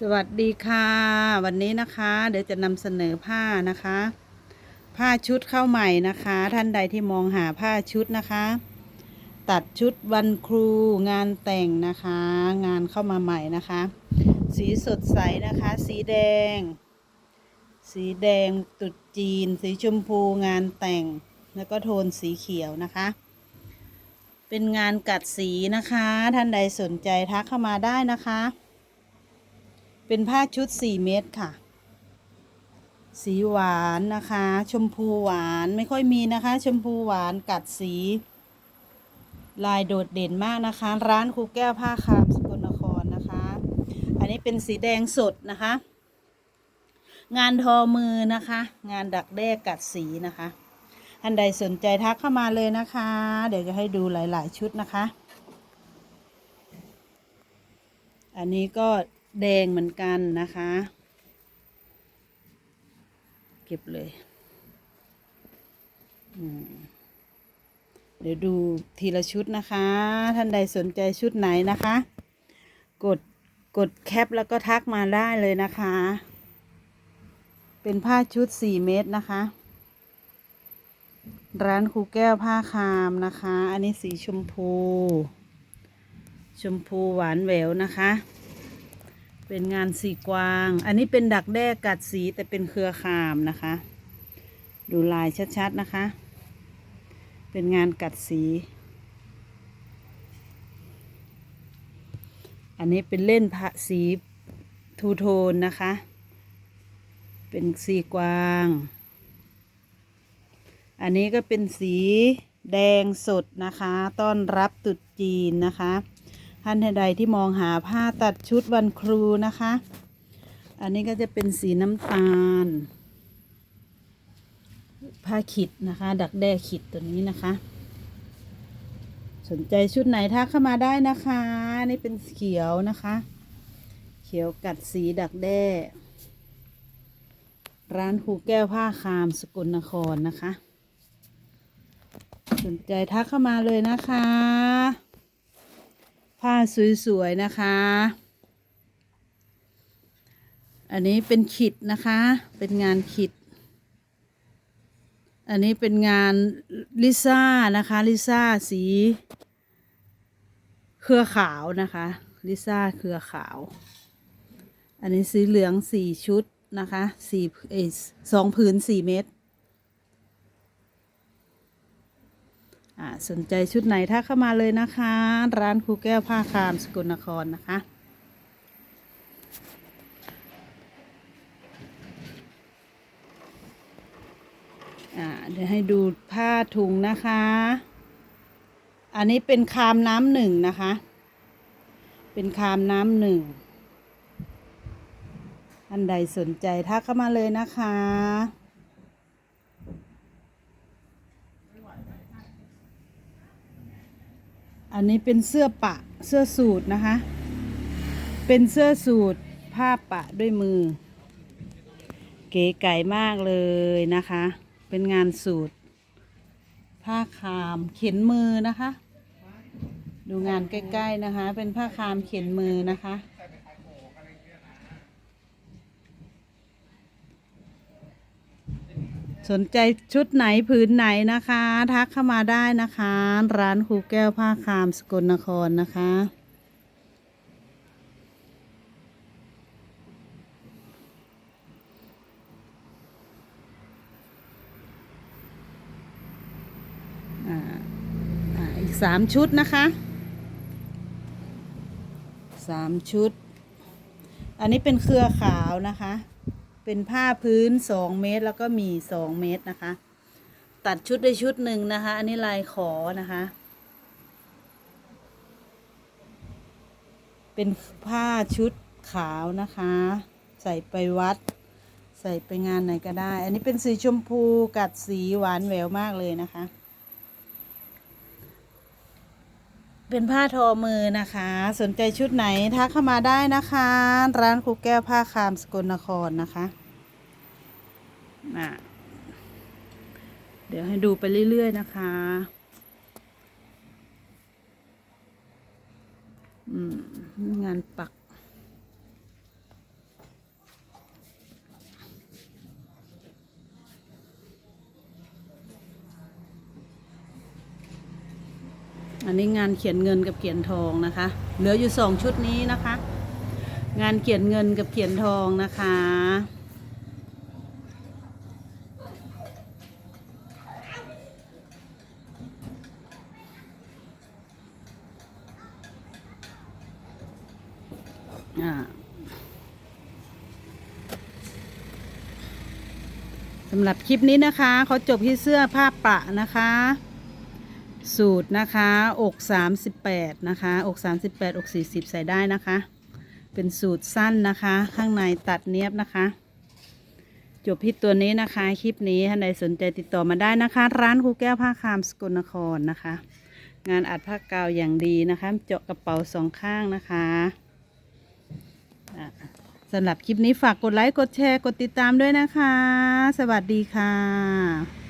สวัสดีค่ะ วันนี้นะคะ เดี๋ยวจะนำเสนอผ้านะคะ ผ้าชุดเข้าใหม่นะคะ ท่านใดที่มองหาผ้าชุดนะคะ ตัดชุดวันครูงานแต่งนะคะ งานเข้ามาใหม่นะคะ สีสดใสนะคะ สีแดง สีแดงตุดจีน สีชมพูงานแต่งแล้วก็โทนสีเขียวนะคะ เป็นงานกัดสีนะคะ ท่านใดสนใจทักเข้ามาได้นะคะ เป็นผ้าชุด 4 เมตรค่ะ สีหวานนะคะ ชมพูหวานไม่ค่อยมีนะคะ ชมพูหวานกัดสี ลายโดดเด่นมากนะคะ ร้านครูแก้วผ้าคามสกลนครนะคะ อันนี้เป็นสีแดงสดนะคะ งานทอมือนะคะ งานดักแด้กัดสีนะคะท่านใดสนใจทักเข้ามาเลยนะคะ เดี๋ยวจะให้ดูหลาย ๆ ชุดนะคะ อันนี้ก็ แดงเหมือนกันนะคะ เก็บเลยเดี๋ยวดูทีละชุดนะคะ ท่านใดสนใจชุดไหนนะคะ กดกดแคปแล้วก็ทักมาได้เลยนะคะ เป็นผ้าชุด 4 เมตรนะคะ ร้านครูแก้วผ้าคามนะคะ อันนี้สีชมพู ชมพูหวานแหววนะคะ เป็นงานสีกวาง อันนี้เป็นดักแด้กัดสีแต่เป็นเครือคามนะคะ ดูลายชัดๆนะคะ เป็นงานกัดสี อันนี้เป็นเล่นพระสีทูโทนนะคะ เป็นสีกวาง อันนี้ก็เป็นสีแดงสดนะคะ ต้อนรับตรุษจีนนะคะ ท่านใดที่มองหาผ้าตัดชุดวันครูนะคะ อันนี้ก็จะเป็นสีน้ำตาล ผ้าขิดนะคะ ดักแด้ขิดตัวนี้นะคะ สนใจชุดไหนทักเข้ามาได้นะคะ นี่เป็นเขียวนะคะ เขียวกัดสีดักแด้ ร้านครูแก้วผ้าคามสกลนครนะคะ สนใจทักเข้ามาเลยนะคะ ผ้าสวยๆนะคะ อันนี้เป็นขิดนะคะ เป็นงานขิด อันนี้เป็นงานลิซ่านะคะลิซ่าสี เครือขาวนะคะลิซ่าเครือขาว อันนี้สีเหลืองสี่ชุดนะคะสี่สองผืนสี่เมตร อ่า สนใจชุดไหนถ้าเข้ามาเลยนะคะ ร้านครูแก้วผ้าคามสกลนครนะคะเดี๋ยวให้ดูผ้าถุงนะคะ อันนี้เป็นคามน้ำหนึ่งนะคะ เป็นคามน้ำหนึ่ง อันใดสนใจทักเข้ามาเลยนะคะ อันนี้เป็นเสื้อปะเสื้อสูทนะคะ เป็นเสื้อสูทผ้าปะด้วยมือ เก๋ไก่มากเลยนะคะ เป็นงานสูทผ้าคามเข็นมือนะคะ ดูงานใกล้ๆนะคะ เป็นผ้าคามเข็นมือนะคะ สนใจชุดไหนผืนไหนนะคะ ทักเข้ามาได้นะคะ ร้านครูแก้วผ้าคามสกลนครนะคะ อีกสามชุดนะคะสามชุด อันนี้เป็นเครือขาวนะคะ เป็นผ้าพื้นสองเมตร แล้วก็มีสองเมตรนะคะ ตัดชุดได้ชุดหนึ่งนะคะ อันนี้ลายขอนะคะ เป็นผ้าชุดขาวนะคะ ใส่ไปวัด ใส่ไปงานไหนก็ได้ อันนี้เป็นสีชมพูกัดสีหวานแหววมากเลยนะคะ เป็นผ้าทอมือนะคะ สนใจชุดไหนทักเข้ามาได้นะคะ ร้านครูแก้วผ้าคามสกลนครนะคะน่ะเดี๋ยวให้ดูไปเรื่อย ๆ นะคะอืมงานปัก อันนี้งานเขียนเงินกับเขียนทองนะคะ เหลืออยู่สองชุดนี้นะคะ งานเขียนเงินกับเขียนทองนะคะ อ่าสำหรับคลิปนี้นะคะเขาจบที่เสื้อผ้าประนะคะ สูตรนะคะอก38นะคะอก38อก40 ใส่ได้นะคะ เป็นสูตรสั้นนะคะ ข้างในตัดเนียบนะคะ จบที่ตัวนี้นะคะ คลิปนี้ท่านใดสนใจติดต่อมาได้นะคะ ร้านครูแก้วผ้าคามสกลนครนะคะ งานอัดผ้ากาวอย่างดีนะคะ เจาะกระเป๋าสองข้างนะคะะสำหรับคลิปนี้ฝากกดไลค์ กดแชร์ กดติดตามด้วยนะคะ สวัสดีค่ะ